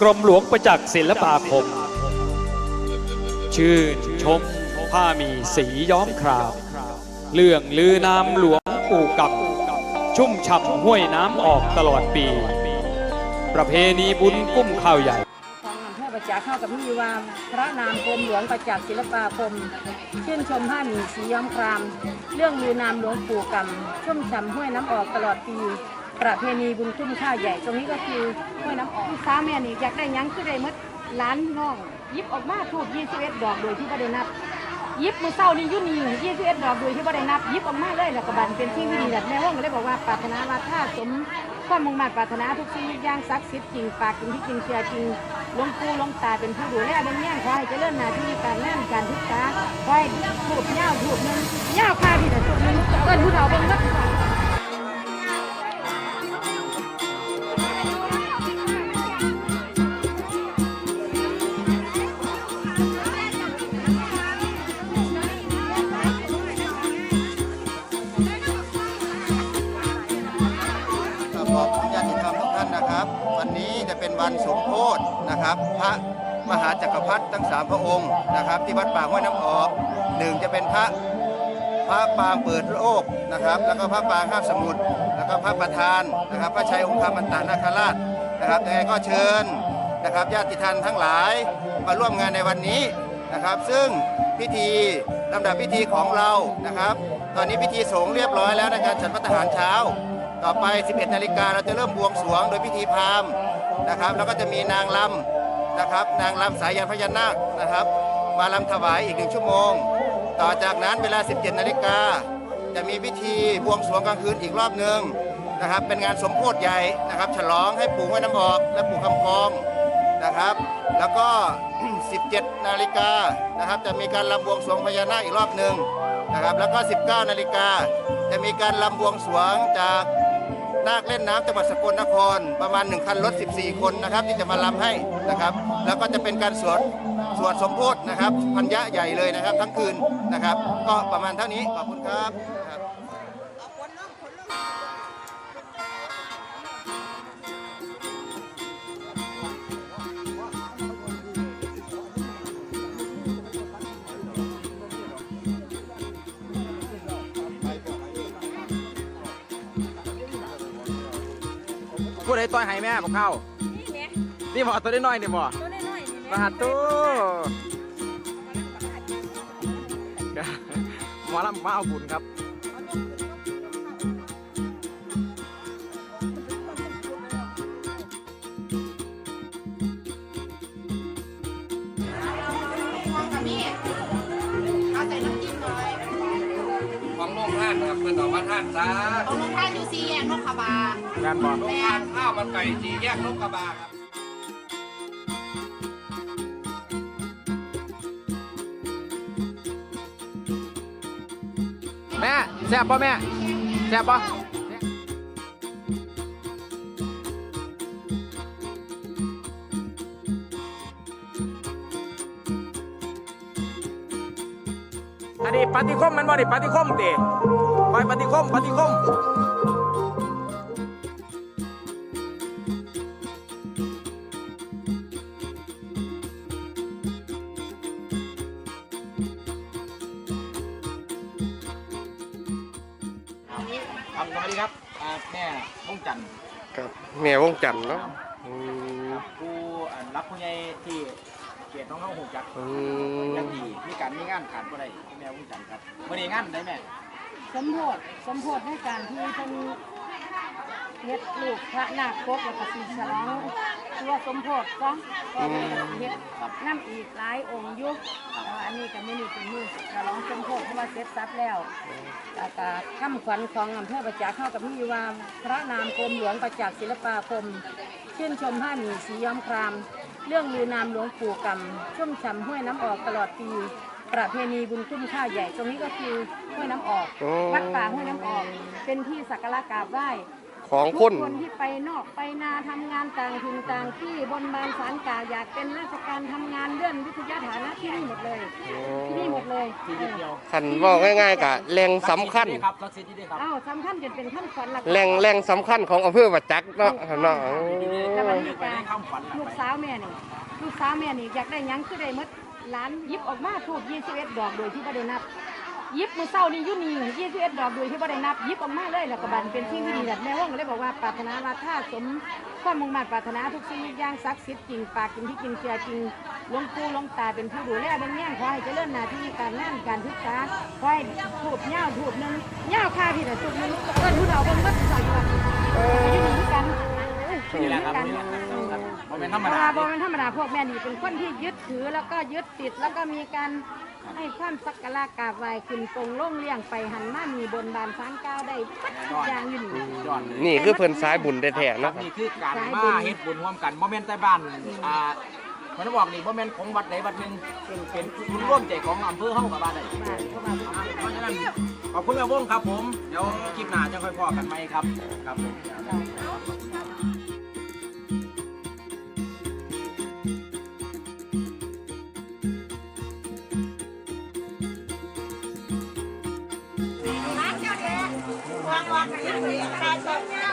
กรมหลวงประจักษ์ศิลปาคม ชื่นชมผ้ามีสีย้อมครามเรื่องลือนามหลวงปู่กำชุ่มฉ่ำห้วยน้ำออกตลอดปี ประเพณีบุญกุ้มข้าวใหญ่ของอำเภอประจักษ์เข้ากับพี่วามพระนามกรมหลวงประจักษ์ศิลปาคมชื่นชมผ้าหมีสีย้อมคราม เรื่องลือนามหลวงปู่กำชุ่มฉ่ำห้วยน้ำออกตลอดปี ประเพณีบุญคุ้มข้าวใหญ่ ตรงนี้ก็คือห้วยน้ำออซ้าแม่นี่อยากได้ยังคือได้มดร้านน้องยิบออกมาถูก21ดอกโดยที่ไม่ได้นับยิบมือเศร้านี่ยุ่นี่21ดอกโดยที่ไม่ได้นับยิบออกมาเลยแล้วก็บันเป็นที่วิธีดัดแม่ว่องเลยบอกว่าปรารถนาว่าถ้าสมความมุ่งมั่นปรารถนาทุกสิ่งทุกอย่างศักดิ์สิทธิ์จริงปากจริงที่จริงเชื่อจริงลงปูลงตาเป็นผู้ดูแลเป็นแง่งขอให้เจริญหน้าที่การงานการศึกษาขอให้ถูกเง่าถูกนึงเง่าคาที่แต่ถูกนึงเอิ้นผู้เฒ่าเป็นรักครับ นะครับ พระมหาจักรพรรดิทั้งสามพระองค์นะครับ ที่วัดป่าห้วยน้ำออกหนึ่งจะเป็นพระพระปางเปิดโลกนะครับ แล้วก็พระปางข้ามสมุทรแล้วก็พระประธานนะครับ พระชัยองค์คามันตานาคราชนะครับยังไงก็เชิญนะครับญาติธรรมทั้งหลายมาร่วมงานในวันนี้นะครับ ซึ่งพิธีลำดับพิธีของเรานะครับ ตอนนี้พิธีสงฆ์เรียบร้อยแล้วในการฉันพระทหารเช้า ต่อไป 11 นาฬิกาเราจะเริ่มบวงสรวงโดยพิธีพราหมณ์นะครับ แล้วก็จะมีนางลำนะครับ นางลำสายยันพญานาคนะครับ มาลำถวายอีกหนึ่งชั่วโมง ต่อจากนั้นเวลา 17 นาฬิกาจะมีพิธีบวงสรวงกลางคืนอีกรอบหนึ่งนะครับ เป็นงานสมโพธิใหญ่นะครับ ฉลองให้ปู่ห้วยน้ำออกและปู่คำพองนะครับ แล้วก็ 17 นาฬิกานะครับ จะมีการลำบวงสรวงพญานาคอีกรอบหนึ่งนะครับ แล้วก็ 19 นาฬิกาจะมีการลำบวงสรวงจาก นาคเล่นน้ำจังหวัดสกลนคร ประมาณ1คันรถ 14 คนนะครับ ที่จะมาลำให้นะครับ แล้วก็จะเป็นการสวดสวดสมโพธินะครับ พันยะใหญ่เลยนะครับ ทั้งคืนนะครับ ก็ประมาณเท่านี้ขอบคุณครับ ผู้ใดต่อยให้แม่บอกเข้านี่แหละนี่บ่ตัวน้อยๆนี่บ่ตัวน้อยๆนี่แหมาละหาตู้หมอลำมาเอาบุญครับ ของโรงทานครับเพื่อนออกมาท่านซาเอาลงท่านอยู่ซีแยกนกขบางานบ่โรงทานข้าวมันไก่จีแยกนกกระบาครับ แม่แซ่บป่ะแม่แซ่บป่ะอันนี้ปฏิคมมันบ่นี่ปฏิคมติ ไปปฏิคมปฏิคมครับสวัสดีครับอ่าแม่วงจันทร์ครับแม่วงจันทร์เนาะอืมผู้อ่ารับผู้ใหญ่ที่เกียรติน้องเข้าหูจักอืยัมงดีมีการมีงานขาดบ่ได้แม่วงจันทร์ครับวันนี้งานได้แม่ สมโพธสมโพธในการที่เพิ่นเฮ็ดลูกพระนาคปกแล้วก็สิฉลองตัวสมโพธิซะก็เลยเฮ็ดน้ำอีกหลายองค์อยู่อ่าอันนี้ก็ไมื้อนี้เป็นมือฉลองสมโพธเพราะว่าเสร็จสับแล้วแล้วก็คำขวัญของอำเภอประจักษ์เข้ากับพี่ว่าพระนามกรมหลวงประจักษ์ศิลปาคม ชื่นชมผ้าหมีสีย้อมคราม เรื่องลือนามหลวงปู่กำชุ่มฉ่ำห้วยน้ำออกตลอดปี ประเพณีบุญคุ้มข้าวใหญ่ ตรงนี้ก็คือห้วยน้ำออกวัดป่าห้วยน้ำออก เป็นที่สักการะกราบไหว้ ของคนทุกคนที่ไปนอกไปนาทำงานต่างถิ่นต่างที่บนบานสารกล่าวอยากเป็นราชการทำงานเลื่อนวิทยาฐานะที่นี่หมดเลย ที่นี่หมดเลยเออคันเว่าง่าย ๆกะแหล่งสำคัญ ครับศักดิ์สิทธิ์ดีครับ เอ้าสำคัญจนเป็นขั้นฝันหลักแหล่งแหล่งสำคัญของอำเภอวัดจักรเนาะเนาะแล้ววันนี้การลูกสาวแม่นี่ลูกสาวแม่นี่อยากได้หยังคือได้หมด หลานยิบออกมาถูก21ดดอกโดยที่บ่ได้นับ ยิบมือเศร้านี่ยุ่นี่21ดดอกโดยที่บ่ได้นับ ยิบออกมาเลยแล้วก็บันเป็นสิ่ที่ดีแบบแม่ว่องก็เลยบอกว่าปรารถนาว่าถ้าสมความมุ่งมั่นปรารถนาทุกสิ่งทุกอย่างศักดิ์สิทธิ์จริงปากจริงที่จริงเชื่อจริงลงปู่ลงตาเป็นผู้ดูแลเบางแง่งขอให้เจริญหน้าที่การงานการศึกษาขอให้ถูกเหย้าถูกหนึงเหย้าค่าที่แต่ถูกหนึงเอิ้นเฒ่าเบิ่งเบิดสอยอยู่วันอยู่นี่กันอยู่นี่คือกัน เมนต์ธรรมเวดาลาบอเป็นธรรมดาพวกแม่นี่เป็นคนที่ยึดถือแล้วก็ยึดติดแล้วก็มีการให้ความสักการะกราบไหว้ขึ้นตรงล่งเลี่ยงไปหันมามีบนบานสร้างก้าวได้ปัดทุกอย่างอยู่นี่ยอดเลยนี่คือเพิ่นสายบุญแท้ๆครัเนาะบนี่คือการมาเฮ็ดบุญร่วมกันโมเมนต์ใต้บ้านอ่ามันบอกนี่โมเมนต์ของวัดใดวัดหนึ่งเป็นเป็นบุญร่วมใจของอำเภอเฮากับบ้านใดบ้านเข้ามาเพราะฉะนั้นขอบคุณแม่วงครับผม เดี๋ยวคลิปหน้าจะค่อยพอกันไหมครับ ครับ ผม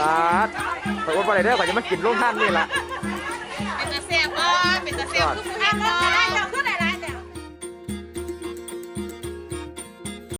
บาดขอบคุณไปเลยเด้อขอจะมากินร่วมท่านนี่ละเป็นตะเสียบบ่เป็นตะเสียบคือผู้อ่านบ่